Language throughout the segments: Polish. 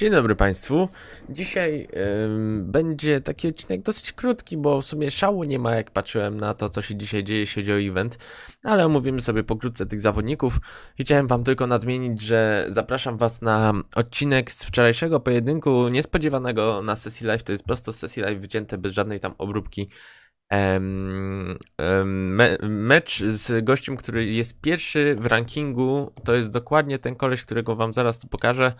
Dzień dobry Państwu. Dzisiaj ym, będzie taki odcinek dosyć krótki, bo w sumie szału nie ma, jak patrzyłem na to, co się dzisiaj dzieje, jeśli chodzi o event, ale omówimy sobie pokrótce tych zawodników. Chciałem Wam tylko nadmienić, że zapraszam Was na odcinek z wczorajszego pojedynku, niespodziewanego na sesji live. To jest prosto z sesji live wycięte bez żadnej tam obróbki. Em, em, me, mecz z gościem, który jest pierwszy w rankingu. To jest dokładnie ten koleś, którego Wam zaraz tu pokażę.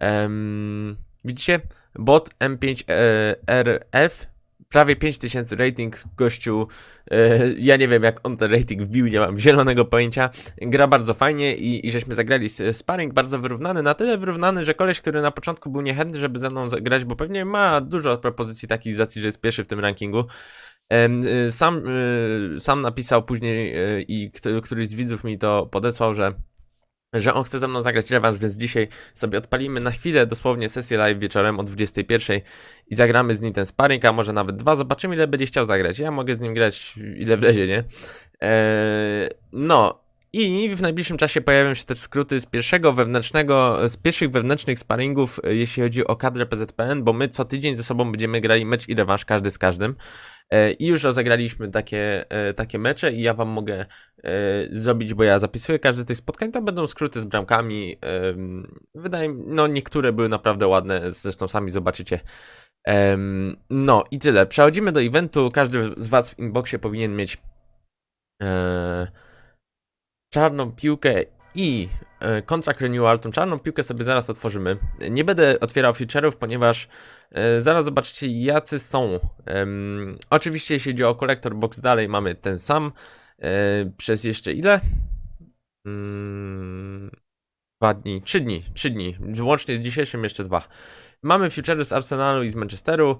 Em, widzicie? Bot M5RF, prawie 5000 rating, gościu, e, ja nie wiem jak on ten rating wbił, nie mam zielonego pojęcia, gra bardzo fajnie i, i żeśmy zagrali sparring bardzo wyrównany, na tyle wyrównany, że koleś, który na początku był niechętny, żeby ze mną zagrać, bo pewnie ma dużo propozycji takich z że jest pierwszy w tym rankingu, Em, y, Sam, y, sam napisał później y, i któryś z widzów mi to podesłał, że że on chce ze mną zagrać rewanż, więc dzisiaj sobie odpalimy na chwilę dosłownie sesję live wieczorem o 21 i zagramy z nim ten sparring, a może nawet dwa, zobaczymy ile będzie chciał zagrać. Ja mogę z nim grać ile wlezie, nie? Eee, no i w najbliższym czasie pojawią się też skróty z pierwszego wewnętrznego, z pierwszych wewnętrznych sparingów, e, jeśli chodzi o kadrę PZPN, bo my co tydzień ze sobą będziemy grali mecz i rewanż, każdy z każdym. E, I już rozegraliśmy takie, e, takie mecze i ja wam mogę zrobić, bo ja zapisuję każdy z tych spotkań, to będą skróty z bramkami. Wydaje mi, no niektóre były naprawdę ładne, zresztą sami zobaczycie. No i tyle. Przechodzimy do eventu. Każdy z was w inboxie powinien mieć czarną piłkę i e, contract renewal. Tą czarną piłkę sobie zaraz otworzymy. Nie będę otwierał feature'ów, ponieważ e, zaraz zobaczycie jacy są. Oczywiście jeśli chodzi o collector box dalej mamy ten sam. E, przez jeszcze ile? Mm, dwa dni, trzy dni, trzy dni. Łącznie z dzisiejszym jeszcze dwa. Mamy feature'y z Arsenalu i z Manchesteru.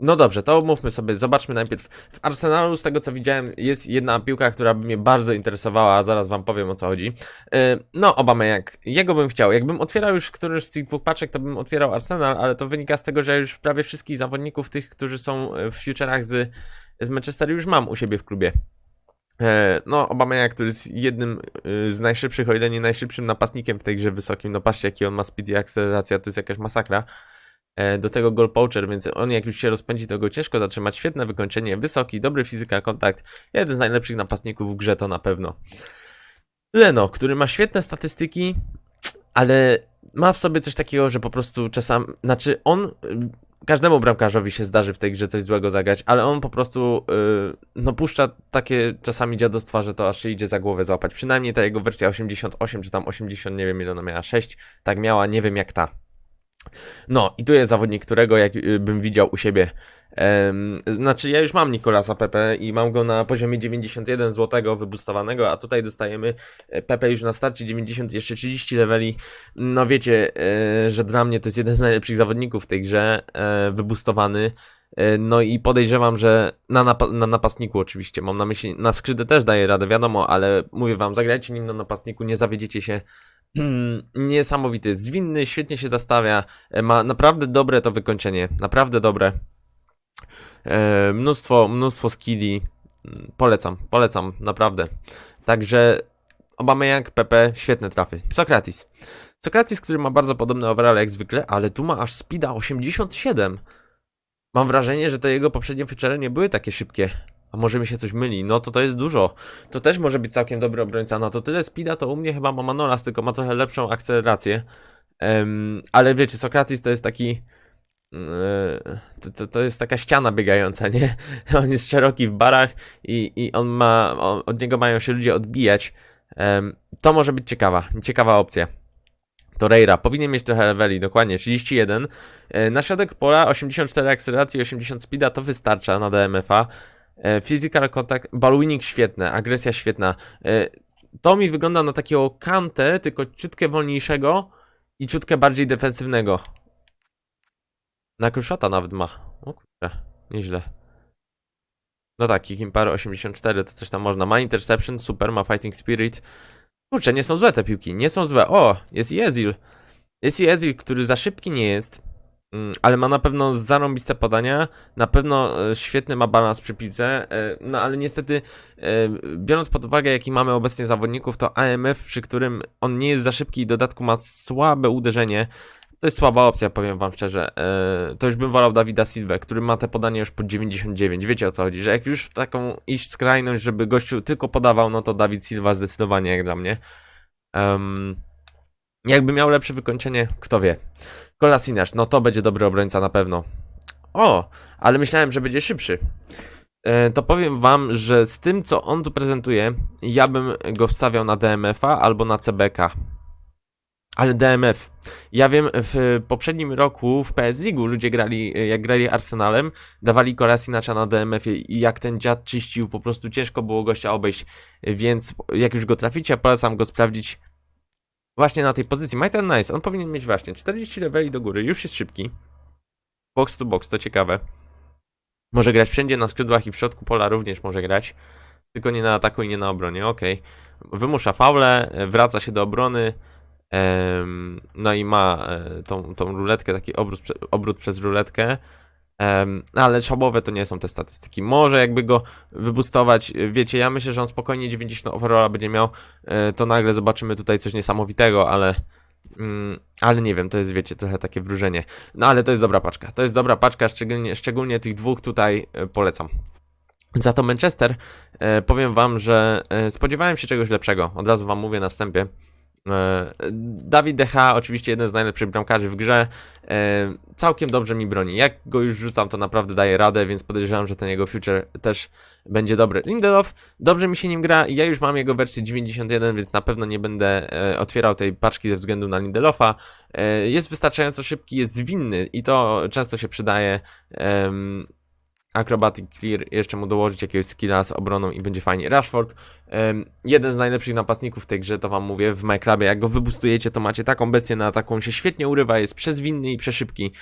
No dobrze, to mówmy sobie, zobaczmy najpierw. W Arsenalu, z tego co widziałem, jest jedna piłka, która by mnie bardzo interesowała, a zaraz wam powiem o co chodzi. E, No, Obameyang, jego bym chciał. Jakbym otwierał już któryś z tych dwóch paczek, to bym otwierał Arsenal, ale to wynika z tego, że już prawie wszystkich zawodników, tych, którzy są w futurach z, z Manchesteru, już mam u siebie w klubie. E, No, Obameyang, który jest jednym y, z najszybszych, o ile nie najszybszym napastnikiem w tej grze wysokim. No patrzcie, jaki on ma speed i akceleracja, to jest jakaś masakra. E, Do tego goal poacher, więc on jak już się rozpędzi, to go ciężko zatrzymać. Świetne wykończenie, wysoki, dobry physical contact. Jeden z najlepszych napastników w grze to na pewno. Leno, który ma świetne statystyki, ale ma w sobie coś takiego, że po prostu czasami, znaczy on, y, każdemu bramkarzowi się zdarzy w tej grze coś złego zagrać, ale on po prostu, y, no puszcza takie czasami dziadostwa, że to aż się idzie za głowę złapać. Przynajmniej ta jego wersja 88, czy tam 80, nie wiem ile ona miała, 6, tak miała, nie wiem jak ta. No, i tu jest zawodnik, którego jak y, bym widział u siebie. Em, znaczy, ja już mam Nikolasa Pepe i mam go na poziomie 91 zł wybustowanego, a tutaj dostajemy e, Pepe już na starcie 90, jeszcze 30 leveli. No wiecie, e, że dla mnie to jest jeden z najlepszych zawodników w tej grze, e, wybustowany. E, No i podejrzewam, że na, napa- na napastniku oczywiście, mam na myśli, na skrzydle też daje radę, wiadomo, ale mówię wam, zagrajcie nim na napastniku, nie zawiedziecie się. Niesamowity, zwinny, świetnie się zastawia, e, ma naprawdę dobre to wykończenie, naprawdę dobre. E, mnóstwo, mnóstwo skilli, Mm, polecam, polecam, naprawdę. Także Obameyang, Pepe, świetne trafy. Sokratis. Sokratis, który ma bardzo podobny overall jak zwykle, ale tu ma aż speeda 87. Mam wrażenie, że te jego poprzednie feature nie były takie szybkie. A może mi się coś myli? No to to jest dużo. To też może być całkiem dobry obrońca. No to tyle speeda to u mnie chyba ma Manolas, tylko ma trochę lepszą akcelerację. Em, ale wiecie, Sokratis to jest taki... e, To, to, to jest taka ściana biegająca, nie? On jest szeroki w barach i, i on ma... On, od niego mają się ludzie odbijać. Em, to może być ciekawa, ciekawa opcja. Torreira powinien mieć trochę leveli, dokładnie 31. E, Na środek pola 84 akceleracji, 80 speeda to wystarcza na DMF-a. E, Physical contact, ball winning świetne, agresja świetna. E, To mi wygląda na takiego kantę, tylko ciutkę wolniejszego i ciutkę bardziej defensywnego. Na Crushota nawet ma. O kurczę, nieźle. No tak, Kick Impar 84 to coś tam można. Ma interception, super, ma fighting spirit. Kurczę, nie są złe te piłki, nie są złe. O, jest Jezil. Jest Jezil, który za szybki nie jest. Mm, Ale ma na pewno zarąbiste podania, na pewno e, świetny ma balans przy piłce, e, no ale niestety e, biorąc pod uwagę jaki mamy obecnie zawodników, to AMF, przy którym on nie jest za szybki i dodatku ma słabe uderzenie, to jest słaba opcja, powiem wam szczerze. To już bym wolał Dawida Silva, który ma te podanie już po 99. Wiecie o co chodzi, że jak już w taką iść skrajność, żeby gościu tylko podawał, no to Dawid Silva zdecydowanie jak dla mnie. Em, jakby miał lepsze wykończenie, kto wie. Kolasinasz, no to będzie dobry obrońca na pewno. O, ale myślałem, że będzie szybszy. E, To powiem wam, że z tym, co on tu prezentuje, ja bym go wstawiał na DMF-a albo na CBK. Ale DMF. Ja wiem, w poprzednim roku w PS League ludzie grali, jak grali Arsenalem, dawali Kolasinacza na DMF-ie i jak ten dziad czyścił, po prostu ciężko było gościa obejść, więc jak już go traficie, polecam go sprawdzić właśnie na tej pozycji. Might Nice, on powinien mieć właśnie 40 leveli do góry, już jest szybki. Box to box, to ciekawe. Może grać wszędzie na skrzydłach i w środku pola również może grać. Tylko nie na ataku i nie na obronie, okej. Wymusza faule, wraca się do obrony. em, no i ma e, tą, tą ruletkę, taki obrót, obrót przez ruletkę. Em, ale szabowe to nie są te statystyki. Może jakby go wybustować, e, wiecie, ja myślę, że on spokojnie 90 overalla będzie miał, e, to nagle zobaczymy tutaj coś niesamowitego, ale mm, ale nie wiem, to jest, wiecie, trochę takie wróżenie. No ale to jest dobra paczka. To jest dobra paczka, szczególnie, szczególnie tych dwóch tutaj e, polecam. Za to Manchester, e, powiem wam, że e, spodziewałem się czegoś lepszego. Od razu wam mówię na wstępie. E, Dawid Decha, oczywiście jeden z najlepszych bramkarzy w grze, e, całkiem dobrze mi broni. Jak go już rzucam, to naprawdę daje radę, więc podejrzewam, że ten jego future też będzie dobry. Lindelof, dobrze mi się nim gra. Ja już mam jego wersję 91, więc na pewno nie będę e, otwierał tej paczki ze względu na Lindelofa. Jest wystarczająco szybki, jest zwinny i to często się przydaje. Acrobatic Clear, jeszcze mu dołożyć jakiegoś skilla z obroną i będzie fajnie. Rashford, jeden z najlepszych napastników w tej grze, to wam mówię, w MyClubie. Jak go wybustujecie, to macie taką bestię na taką, się świetnie urywa, jest przezwinny i przeszybki.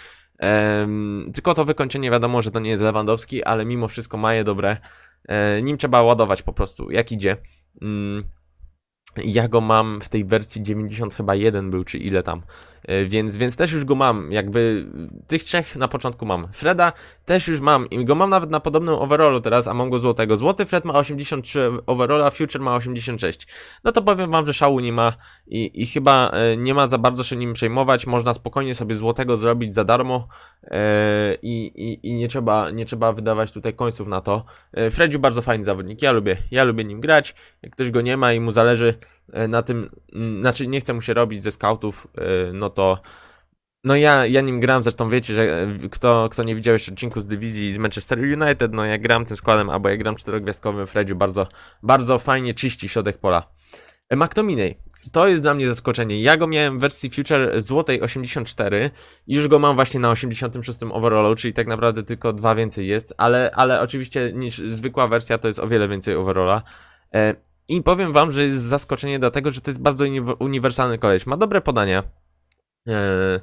Tylko to wykończenie wiadomo, że to nie jest Lewandowski, ale mimo wszystko ma je dobre. E, nim trzeba ładować po prostu, jak idzie. Mm, ja go mam w tej wersji 90 chyba jeden był, czy ile tam. E, Więc, więc też już go mam. Jakby tych trzech na początku mam. Freda też już mam i go mam nawet na podobnym overallu teraz, a mam go złotego. Złoty Fred ma 83 overalla, Future ma 86. No to powiem wam, że szału nie ma i, i chyba e, nie ma za bardzo się nim przejmować. Można spokojnie sobie złotego zrobić za darmo e, i, i, i nie, trzeba, nie trzeba wydawać tutaj końców na to. Fredziu bardzo fajny zawodnik, ja lubię, ja lubię nim grać. Jak ktoś go nie ma i mu zależy na tym, znaczy nie chce mu się robić ze scoutów, e, no to no ja, ja nim gram, zresztą wiecie, że e, kto, kto nie widział jeszcze odcinku z dywizji z Manchester United, no ja gram tym składem, albo ja gram czterogwiazdkowym Fredziu, bardzo, bardzo fajnie czyści środek pola. E, McTominay, to jest dla mnie zaskoczenie. Ja go miałem w wersji Future złotej 84 i już go mam właśnie na 86 overallu, czyli tak naprawdę tylko dwa więcej jest, ale, ale oczywiście niż zwykła wersja to jest o wiele więcej overalla. I powiem wam, że jest zaskoczenie dlatego, że to jest bardzo uni- uniwersalny koleś. Ma dobre podania. E,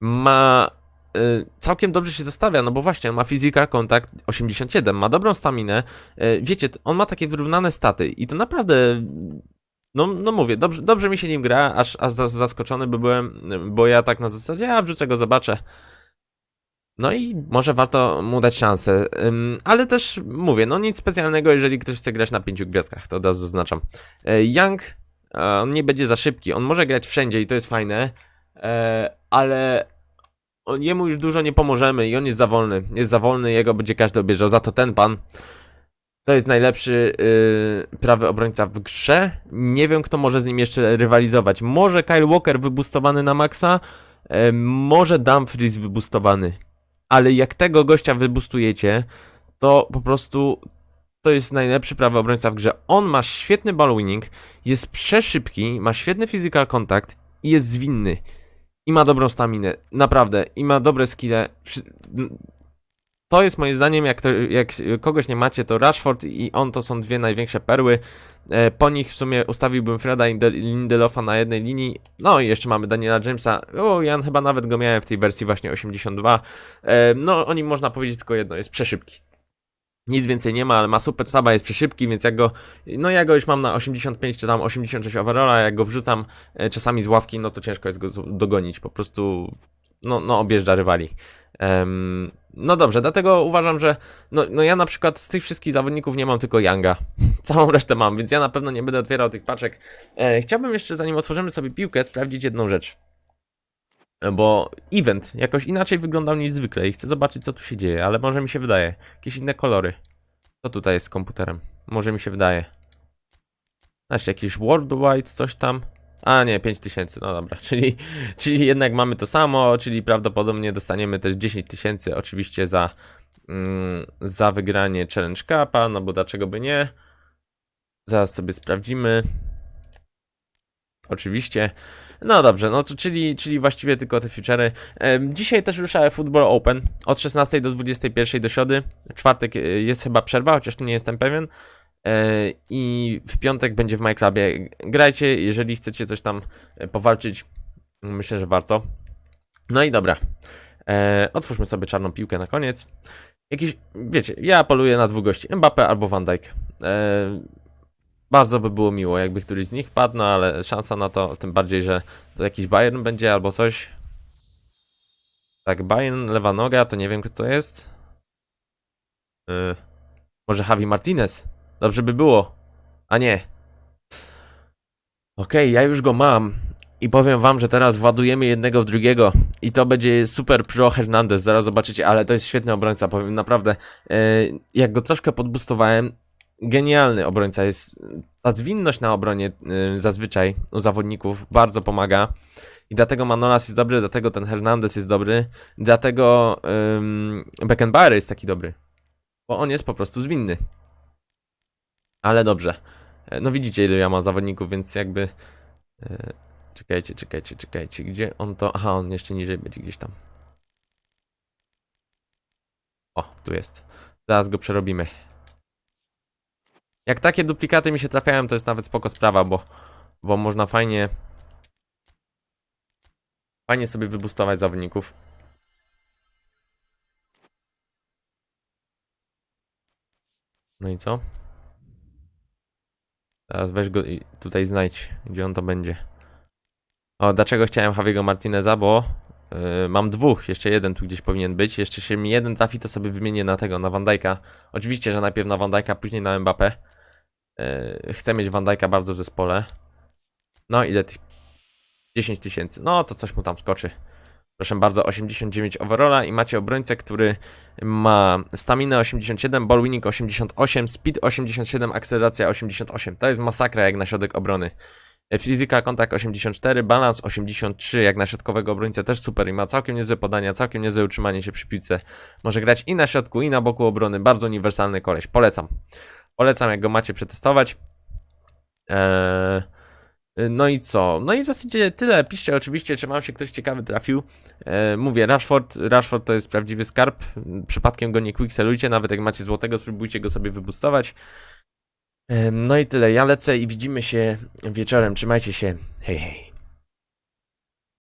ma e, całkiem dobrze się zestawia, no bo właśnie ma physical contact 87, ma dobrą staminę. E, Wiecie, on ma takie wyrównane staty i to naprawdę no, no mówię, dobrze, dobrze mi się nim gra, aż, aż zas- zaskoczony by byłem, bo ja tak na zasadzie, a wrzucę go, zobaczę. No i może warto mu dać szansę, ale też mówię, no nic specjalnego, jeżeli ktoś chce grać na pięciu gwiazdkach, to od razu zaznaczam. E, Young, e, on nie będzie za szybki, on może grać wszędzie i to jest fajne, e, ale jemu już dużo nie pomożemy i on jest za wolny, jest za wolny, jego będzie każdy obieżał, za to ten pan to jest najlepszy yy, prawy obrońca w grze. Nie wiem, kto może z nim jeszcze rywalizować. Może Kyle Walker wybustowany na maksa, e, może Dumfries wybustowany. Ale jak tego gościa wybustujecie, to po prostu to jest najlepszy prawy obrońca w grze. On ma świetny ball winning, jest przeszybki, ma świetny physical contact i jest zwinny. I ma dobrą staminę, naprawdę. I ma dobre skille. To jest moim zdaniem, jak, to, jak kogoś nie macie, to Rashford i on to są dwie największe perły. E, Po nich w sumie ustawiłbym Freda i Linde- Lindelofa na jednej linii. No i jeszcze mamy Daniela Jamesa. O, ja chyba nawet go miałem w tej wersji właśnie 82. E, No, o nim można powiedzieć tylko jedno, jest przeszybki. Nic więcej nie ma, ale ma super saba, jest przeszybki, więc jak go, no ja go już mam na 85 czy tam 86 overalla, jak go wrzucam e, czasami z ławki, no to ciężko jest go dogonić, po prostu no, no objeżdża rywali. Em, no dobrze, dlatego uważam, że no, no ja na przykład z tych wszystkich zawodników nie mam tylko Younga. Całą resztę mam, więc ja na pewno nie będę otwierał tych paczek. E, chciałbym jeszcze, zanim otworzymy sobie piłkę, sprawdzić jedną rzecz. E, Bo event jakoś inaczej wyglądał niż zwykle i chcę zobaczyć, co tu się dzieje, ale może mi się wydaje. Jakieś inne kolory. Co tutaj jest z komputerem? Może mi się wydaje. Znaczy, jakiś worldwide, coś tam. A nie, 5000, no dobra, czyli, czyli jednak mamy to samo, czyli prawdopodobnie dostaniemy też 10 tysięcy oczywiście za, mm, za wygranie Challenge Cupa, no bo dlaczego by nie? Zaraz sobie sprawdzimy. Oczywiście. No dobrze, no to czyli, czyli właściwie tylko te feature'y. Em, Dzisiaj też ruszałem Football Open od 16 do 21 do środy. Czwartek e, jest chyba przerwa, chociaż nie jestem pewien. E, I w piątek będzie w MyClubie. Grajcie, jeżeli chcecie coś tam e, powalczyć. Myślę, że warto. No i dobra. E, otwórzmy sobie czarną piłkę na koniec. Jakiś, wiecie, ja poluję na dwóch gości. Mbappe albo Van Dijk. Bardzo by było miło, jakby któryś z nich padł, no ale szansa na to, tym bardziej, że to jakiś Bayern będzie albo coś. Tak, Bayern, lewa noga, to nie wiem kto to jest. E, może Javi Martinez? Dobrze by było. A nie. Okej, ja już go mam. I powiem wam, że teraz władujemy jednego w drugiego. I to będzie super pro Hernandez, zaraz zobaczycie, ale to jest świetny obrońca, powiem naprawdę. E, jak go troszkę podbustowałem, genialny obrońca jest. Ta zwinność na obronie e, zazwyczaj u zawodników bardzo pomaga. I dlatego Manolas jest dobry, dlatego ten Hernandez jest dobry, dlatego um, Beckenbauer jest taki dobry. Bo on jest po prostu zwinny. Ale dobrze. E, No widzicie, ile ja mam zawodników, więc jakby. e, Czekajcie, czekajcie, czekajcie. Gdzie on to. Aha, on jeszcze niżej będzie gdzieś tam. O, tu jest. Zaraz go przerobimy. Jak takie duplikaty mi się trafiają, to jest nawet spoko sprawa, bo, bo można fajnie. Fajnie sobie wybustować zawodników. No i co? Teraz weź go i tutaj znajdź, gdzie on to będzie. O, dlaczego chciałem Javiego Martineza? Bo yy, mam dwóch, jeszcze jeden tu gdzieś powinien być. Jeszcze się mi jeden trafi, to sobie wymienię na tego, na Van Dijk'a. Oczywiście, że najpierw na Van Dijk'a, później na Mbappé. Yy, chcę mieć Van Dijk'a bardzo w zespole. No, ile tych? 10 tysięcy. No, to coś mu tam skoczy. Proszę bardzo, 89 overalla i macie obrońcę, który ma staminę 87, ball winning 88, speed 87, akceleracja 88. To jest masakra jak na środek obrony. Physical contact 84, balance 83, jak na środkowego obrońcę też super i ma całkiem niezłe podania, całkiem niezłe utrzymanie się przy piłce. Może grać i na środku, i na boku obrony. Bardzo uniwersalny koleś. Polecam. Polecam, jak go macie przetestować. Eee, no i co? No i w zasadzie tyle. Piszcie oczywiście, czy wam się ktoś ciekawy trafił. E, mówię, Rashford, Rashford to jest prawdziwy skarb. Przypadkiem go nie quickselujcie, nawet jak macie złotego, spróbujcie go sobie wybustować. E, no i tyle. Ja lecę i widzimy się wieczorem. Trzymajcie się. Hej, hej.